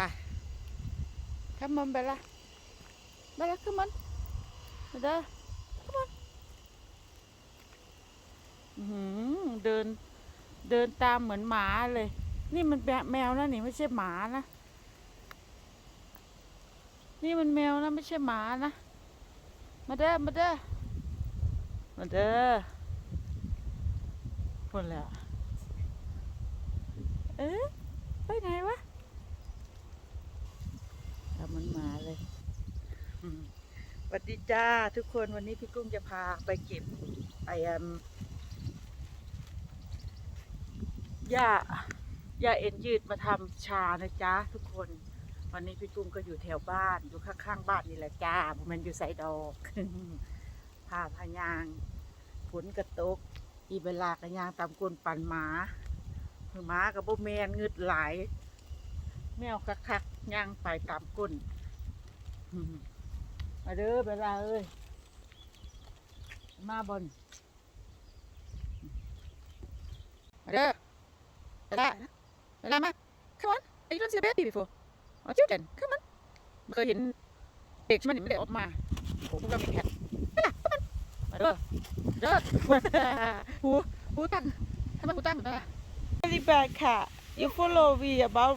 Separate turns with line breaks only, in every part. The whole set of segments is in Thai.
ไปข้ามมันไปละไปละข้ามมันมาเด้อข้ามมันเดิน เดินตามเหมือนหมาเลย นี่มันแมแมวนะนี่ไม่ใช่หมานะ นี่มันแมวนะไม่ใช่หมานะ มาเด้อ มาเด้อ มาเด้อคนแล้วเอ๊ะไปไหนวะทำมันมาเลยอืมส วัสดีจ้าทุกคนวันนี้พี่กุ้งจะพาไปเก็บไอ้อืมหญ้าหญ้าเอ็นยืดมาทำชานะจ๊ะทุกคน วันนี้พี่กุ้งก็อยู่แถวบ้านอยู่ข้างๆบ้านนี่แหละจ้าผมมันอยู่ใส่ดอกพาพายางฝนกระตก อีเวลากระยางตามกวนปั่นหมาคือหมากับโบแมนเงึดหลาย แมวคักๆย่างไปตามก้น มมาเด้อเวลาเอ้ย มาบนมาเด้อเวลาเวลามา come on you don't see a baby before or children come on ไม่เคยเห็นเด็กใช่ไหมนี่ไม่ได้ออกมาโอ้พวกเรามีแคทมาเด้อเด้อหูหูตั้งทำไมหูตั้งแบบนั้น Very bad cat you follow me about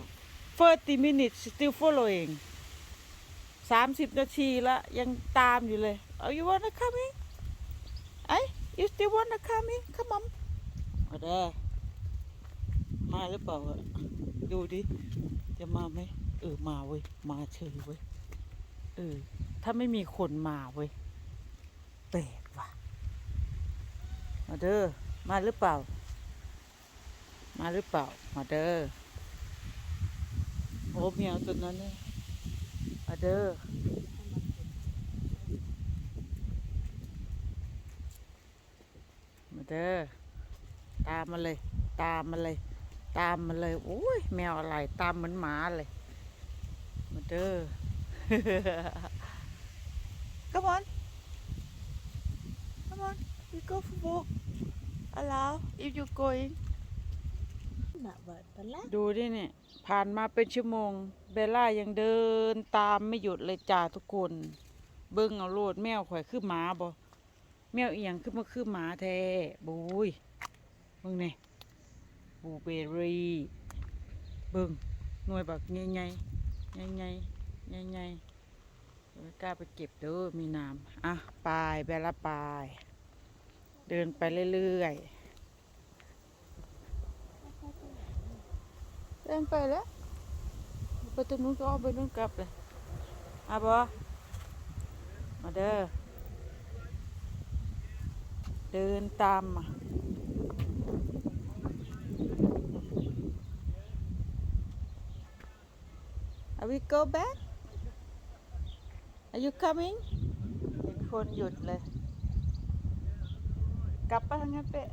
30 minutes still following สามสิบนาทีละยังตามอยู่เลย Oh you wanna come in ไอ้ you still wanna come in come on มาเด้อมาหรือเปล่าอะดูดิ จะมาไหมเออมาเว้ย มาเฉยเว้ย เออ ถ้าไม่มีคนมาเว้ยแปลกว่ะ มาเด้อ มาหรือเปล่า มาหรือเปล่า มาเด้อ โอ้เมียวตัวนั้นเนี่ยมา เด้อมาเด้อตามมาเลย ตามมาเลย ตามมาเลยโอ้ยแมวอะไร ตามเหมือนหมาเลย มาเด้อ Come on Come on we go for walk allow if you going
Nak buat pelan.
ดูดิเนี่ย ผ่านมาเป็นชั่วโมง เบลล่ายังเดินตามไม่หยุดเลยจ้าทุกคน เบิ้งเอาโลดแมวข่อยคือหมาบ่แมวเอียงขึ้นมาคือหมาแท้บุยเบิ้งเนี่ยบูเบอรี่ เบิ้งหน่วยบักใหญ่ใหญ่ใหญ่ใหญ่ใหญ่ใหญ่ๆไม่กล้าไปเก็บเด้อมีน้ำอะไปเบลล่าไป เดินไปเรื่อยๆ เดินไปแล้วไปตรงนู้นก็เอาไปนู้นกลับเลยอาบอมาเด้อเดินตามมา Are we go back Are you coming เห็นคนหยุดเลย กลับไปทางนั้นเปะ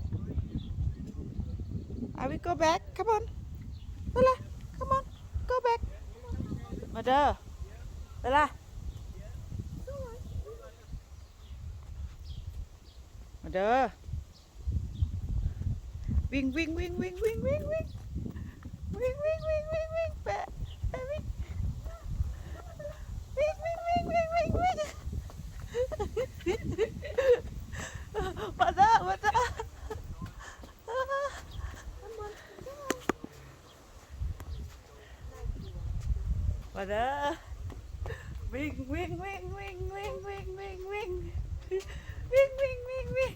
Are we go back come on ลา come on go back มาเด้อเวลามาเด้อวิ่งวิ่งวิ่งวิ่งวิ่งวิ่งวิ่งวิ่งวิ่งวิ่งวิ่งวิ่งแปะแปะวิ่งวิ่งวิ่งวิ่งวิ่งวิ่งวิ่งมาเด้อมาเด้อ มาเด้อวิ่งวิ่งวิ่งวิ่งวิ่งวิ่งวิ่งวิ่งวิ่งวิ่งวิ่งวิ่ง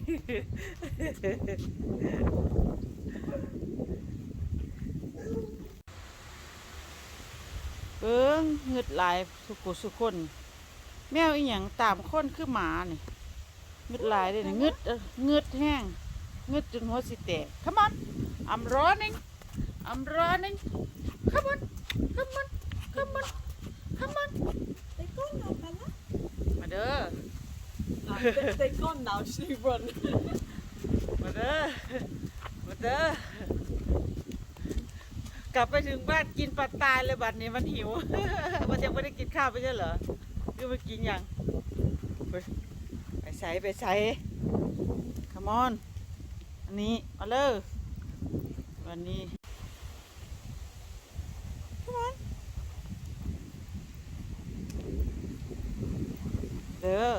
เบิ้งเงืดหลายสุกุสุคน แมวอีหยังตามคนคือหมานี่เงืดหลายเลยนะเงืดเงืดแห้งเงืดจนหัวสิแตก come on I'm running I'm running come on come on come on come on
They go now, Bella.
มาเด้อ
Ah, they, they gone now. She run.
มาเด้อมาเด้อกลับไปถึงบ้านกินปลาตายเลยบัดนี้มันหิว มันยังไม่ได้กินข้าวไม่ใช่เหรอคือมากินยังไปไปใส่ไปใส่ come on อันนี้มาเลยวันนี้ come on เด้อ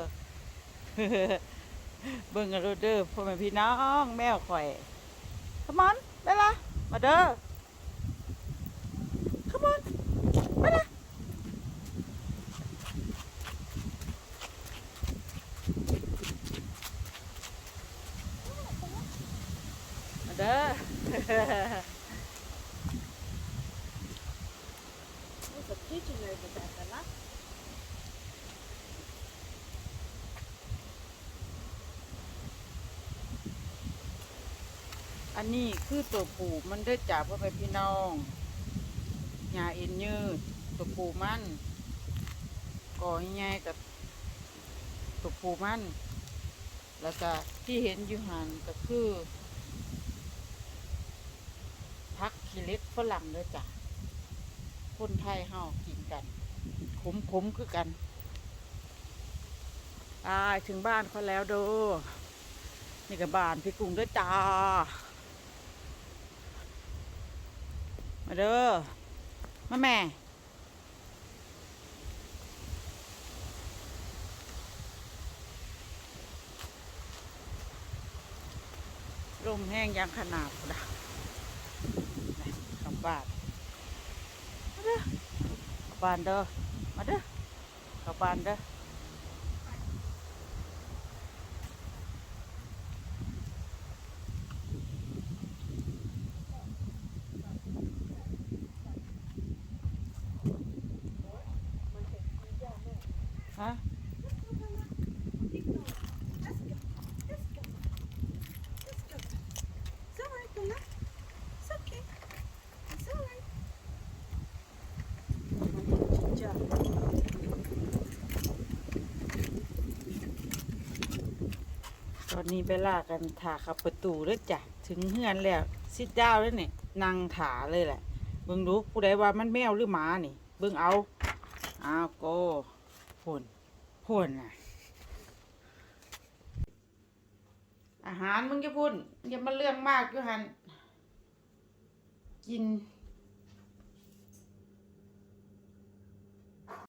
เบิ่งกันโลดเด้อพ่อแม่พี่น้องแมวข่อยขมอนไปละมาเด้อขมอนไปละมาเด้อ
There's a pigeon over there, Bella.
อันนี้คือตัวผูมันได้จากพ่อแม่พี่น้องหญ้าเอ็นยืดตัวผูมันก่อใหญ่ๆกับตัวผูมันแล้วก็ที่เห็นอยู่หันก็คือพักขี้เล็กฝรั่งเด้อจ้ะคนไทยเฮากินกันขมขมๆคือกันตายถึงบ้านเขาแล้วโดนี่กับบ้านพี่กุ้งด้อจ้า มาเด้อมาแม่ ลมแห้งยังขนาดนะนี่กลับานมาเด้อกลับานเด้อมาเด้อกลับานเด้อ ตอนนี้เบลล่ากันถาขับประตูแล้จ้ะถึงเฮือนแล้วซิดดาวแล้วนี่นั่งถาเลยแหละ เบิ่งดูผู้ใดว่ามันแมวหรือหมานี่ เบิ่งเอาอ้าวโกพ่นพ่นน่ะ อาหารมึงจะพ่นอย่ามาเรื่องมากอยู่หันกิน